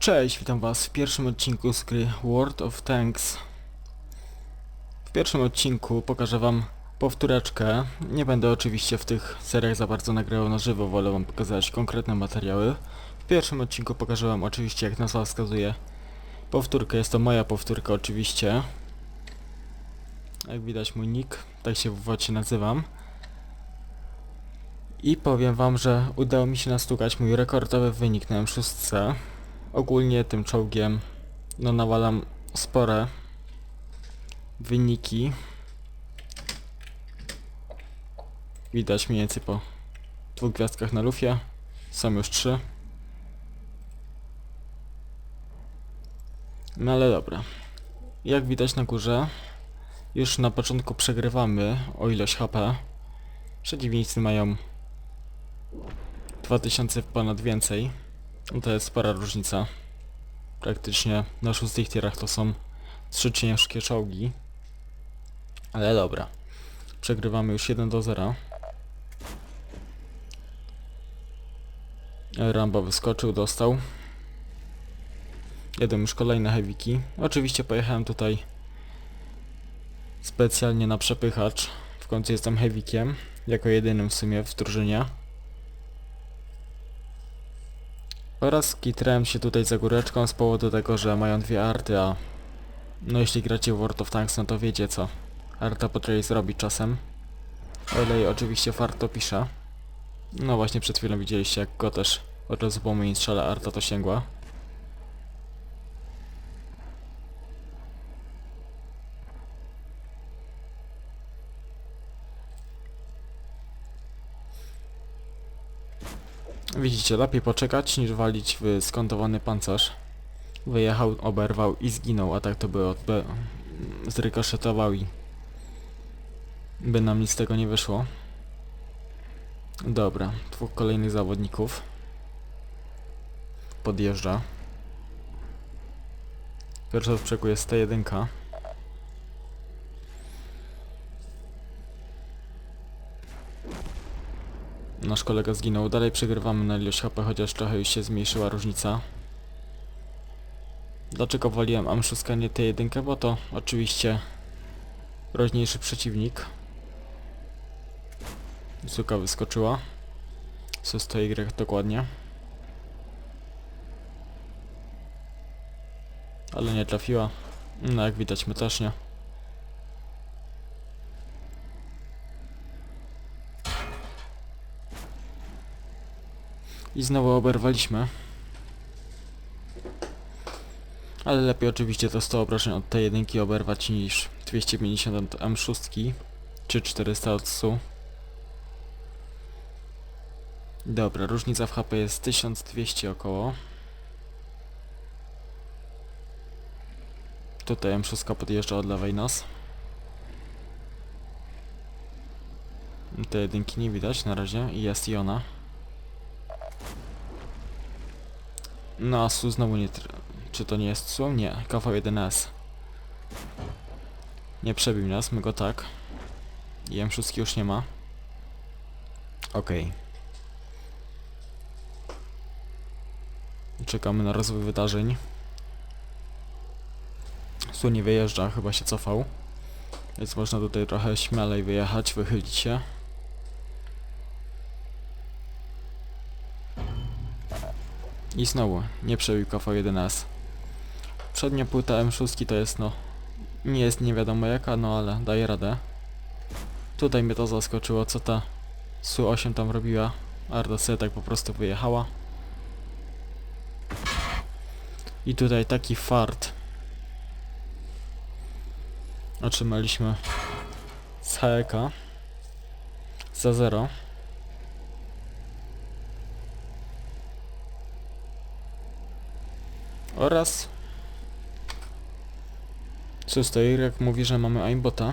Cześć, witam was w pierwszym odcinku z gry World of Tanks. W pierwszym odcinku pokażę wam powtóreczkę. Nie będę oczywiście w tych seriach za bardzo nagrywał na żywo, wolę wam pokazać konkretne materiały. W pierwszym odcinku pokażę wam oczywiście, jak nazwa wskazuje, powtórkę. Jest to moja powtórka oczywiście. Jak widać mój nick, tak się w wocie nazywam. I powiem wam, że udało mi się nastukać mój rekordowy wynik na M6. Ogólnie tym czołgiem no nawalam spore wyniki. Widać mniej więcej po dwóch gwiazdkach na lufie. Są już trzy. No ale dobra. Jak widać na górze, już na początku przegrywamy o ilość HP. Przeciwnicy mają 2000 ponad więcej. To jest spora różnica. Praktycznie na szóstych tierach to są trzy ciężkie czołgi. Ale dobra. Przegrywamy już 1 do 0. Rambo wyskoczył, dostał. Jedą już kolejne heaviki. Oczywiście pojechałem tutaj specjalnie na przepychacz. W końcu jestem heavikiem. Jako jedynym w sumie w drużynie. Oraz kitrałem się tutaj za góreczką z powodu tego, że mają dwie arty, a no jeśli gracie w World of Tanks, no to wiecie co arta potrafi zrobić czasem. O ile oczywiście fart to pisze. No właśnie przed chwilą widzieliście jak go też od razu po moim strzale arta to sięgła. Widzicie, lepiej poczekać niż walić w skontowany pancerz. Wyjechał, oberwał i zginął, a tak to by odbe... zrykoszetował i by nam nic z tego nie wyszło. Dobra, dwóch kolejnych zawodników. Podjeżdża. Pierwsza z jest T1. Nasz kolega zginął. Dalej przegrywamy na ilość HP, chociaż trochę już się zmniejszyła różnica. Dlaczego woliłem M6, nie T1? Bo to oczywiście groźniejszy przeciwnik. Suka wyskoczyła. Co to Y dokładnie. Ale nie trafiła. No jak widać my też nie. I znowu oberwaliśmy. Ale lepiej oczywiście to 100 obrażeń od tej jedynki oberwać niż 250 od M6 czy 400 od SU. Dobra, różnica w HP jest 1200 około. Tutaj M6 podjeżdża od lewej nas. Te jedynki nie widać na razie i jest i ona. No, SU znowu nie... Czy to nie jest SU? Nie, KV1S. Nie przebił nas, my go tak. I M6 już nie ma. Okej. Czekamy na rozwój wydarzeń. SU nie wyjeżdża, chyba się cofał. Więc można tutaj trochę śmielej wyjechać, wychylić się. I znowu, nie przebił KV1S. Przednia płyta M6 to jest no... Nie jest nie wiadomo jaka, no ale daje radę. Tutaj mnie to zaskoczyło, co ta Su-8 tam robiła. Arda sobie tak po prostu wyjechała. I tutaj taki fart. Otrzymaliśmy z HEK za 0. Oraz... Sustair jak mówi, że mamy aimbota.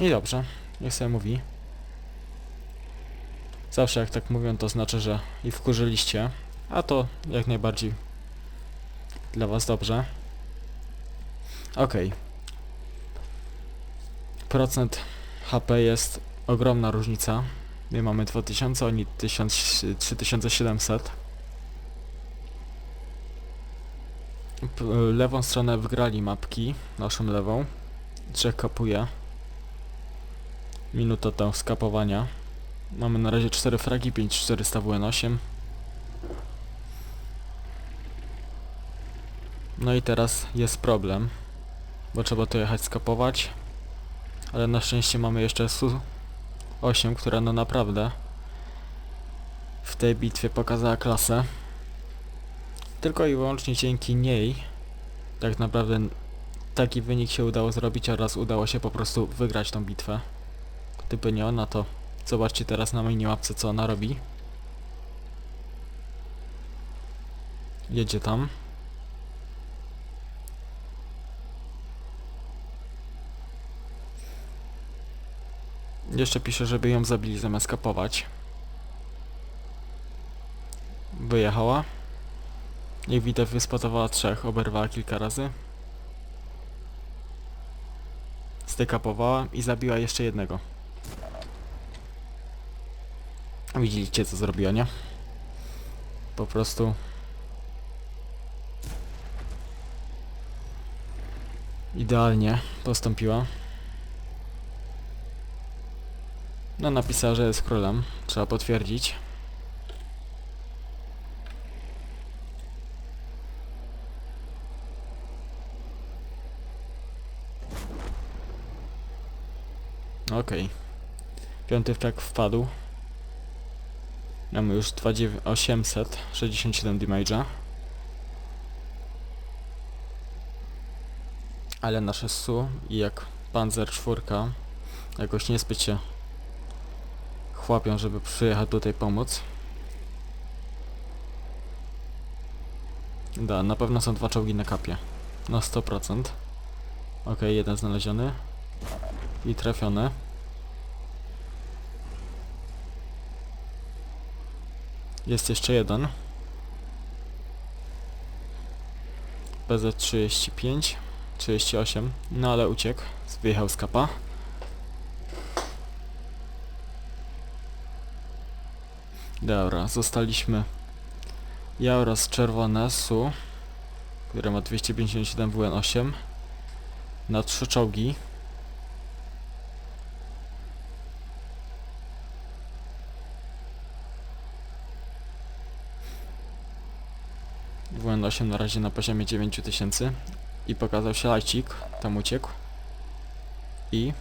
I dobrze, niech sobie mówi. Zawsze jak tak mówią, to znaczy, że i wkurzyliście. A to jak najbardziej dla was dobrze. Ok. Procent HP jest ogromna różnica. My mamy 2000, oni 1000, 3700. lewą stronę wygrali mapki, naszą lewą. Trzech kapuje. Minuta tam skapowania. Mamy na razie 4 fragi, 5400 WN8. No i teraz jest problem, bo trzeba to jechać skapować. Ale na szczęście mamy jeszcze SU-8, która no naprawdę w tej bitwie pokazała klasę. Tylko i wyłącznie dzięki niej tak naprawdę taki wynik się udało zrobić oraz udało się po prostu wygrać tą bitwę. Gdyby nie ona to zobaczcie teraz na minimapce co ona robi. Jedzie tam. Jeszcze pisze, żeby ją zabili zamiast kapować. Wyjechała. Jak widać wyspotowała trzech, oberwała kilka razy. Stykapowała i zabiła jeszcze jednego. Widzieliście co zrobiła, nie? Po prostu... Idealnie postąpiła. No napisała, że jest królem. Trzeba potwierdzić. Okej. Piąty wrak wpadł. Mamy już 2867 damage'a. Ale nasze SU i jak Panzer 4 jakoś niezbyt się chłapią, żeby przyjechać tutaj pomóc. Da, na pewno są dwa czołgi na kapie. Na 100%. Ok, jeden znaleziony. I trafiony. Jest jeszcze jeden. PZ35 38 No ale uciekł. Wyjechał z kapa. Dobra, zostaliśmy ja oraz czerwone SU, które ma 257 WN8 na trzy czołgi. WN8 na razie na poziomie 9000 i pokazał się lajcik, tam uciekł i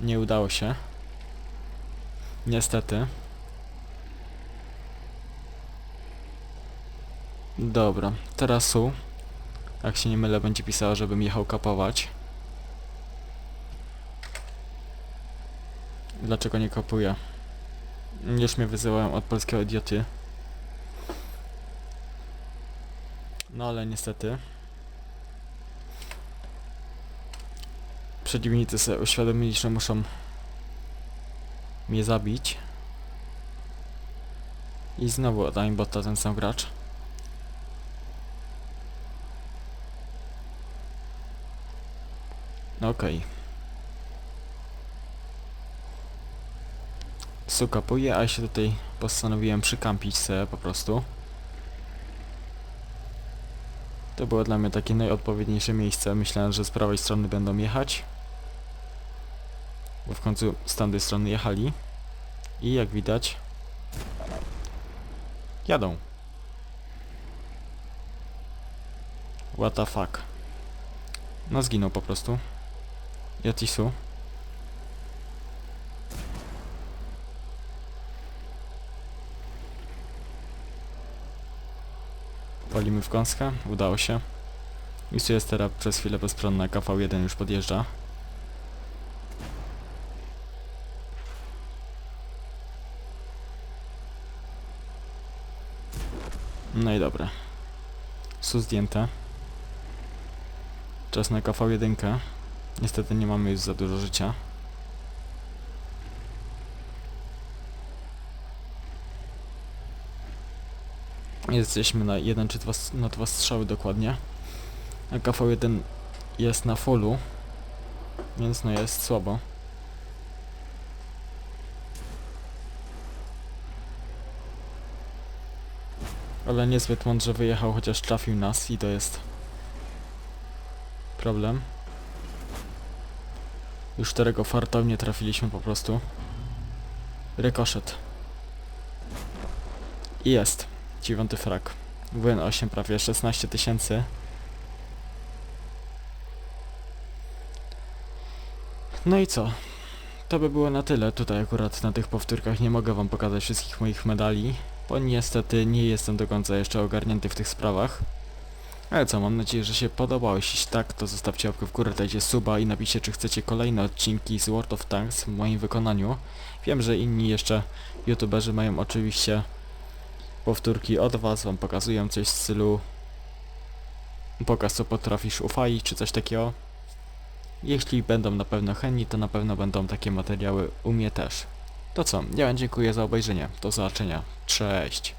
nie udało się. Niestety. Dobra, teraz su. Jak się nie mylę, będzie pisała, żebym jechał kapować. Dlaczego nie kapuję? Już mnie wyzywają od polskiego idioty. No ale niestety. Przeciwnicy sobie uświadomili, że muszą mnie zabić. I znowu oddaję botta ten sam gracz. Okej. Okay. Sukapuje, a ja się tutaj postanowiłem przykampić sobie po prostu. To było dla mnie takie najodpowiedniejsze miejsce. Myślałem, że z prawej strony będą jechać. Bo w końcu z tamtej strony jechali. I jak widać... Jadą. What the fuck. No zginął po prostu. Yatisu. Walimy w gąskę, udało się. Misu jest teraz przez chwilę bezpronna, KV1 już podjeżdża. No i dobra. Su zdjęte. Czas na KV1. Niestety nie mamy już za dużo życia. Jesteśmy na jeden czy dwa, na dwa strzały dokładnie. A KV1 jest na fullu. Więc no jest słabo. Ale niezbyt mądrze wyjechał, chociaż trafił nas i to jest problem. Już czterego fartownie trafiliśmy po prostu. Rykoszet. I jest. Dziewiąty frak. WN 8 prawie 16 tysięcy. No i co? To by było na tyle. Tutaj akurat na tych powtórkach nie mogę wam pokazać wszystkich moich medali, bo niestety nie jestem do końca jeszcze ogarnięty w tych sprawach. Ale co, mam nadzieję, że się podobało. Jeśli tak, to zostawcie łapkę w górę, dajcie suba i napiszcie, czy chcecie kolejne odcinki z World of Tanks w moim wykonaniu. Wiem, że inni jeszcze youtuberzy mają oczywiście powtórki od was, wam pokazują coś w stylu pokaż co potrafisz ufaj, czy coś takiego. Jeśli będą na pewno chętni, to na pewno będą takie materiały u mnie też. To co, ja wam dziękuję za obejrzenie. Do zobaczenia. Cześć.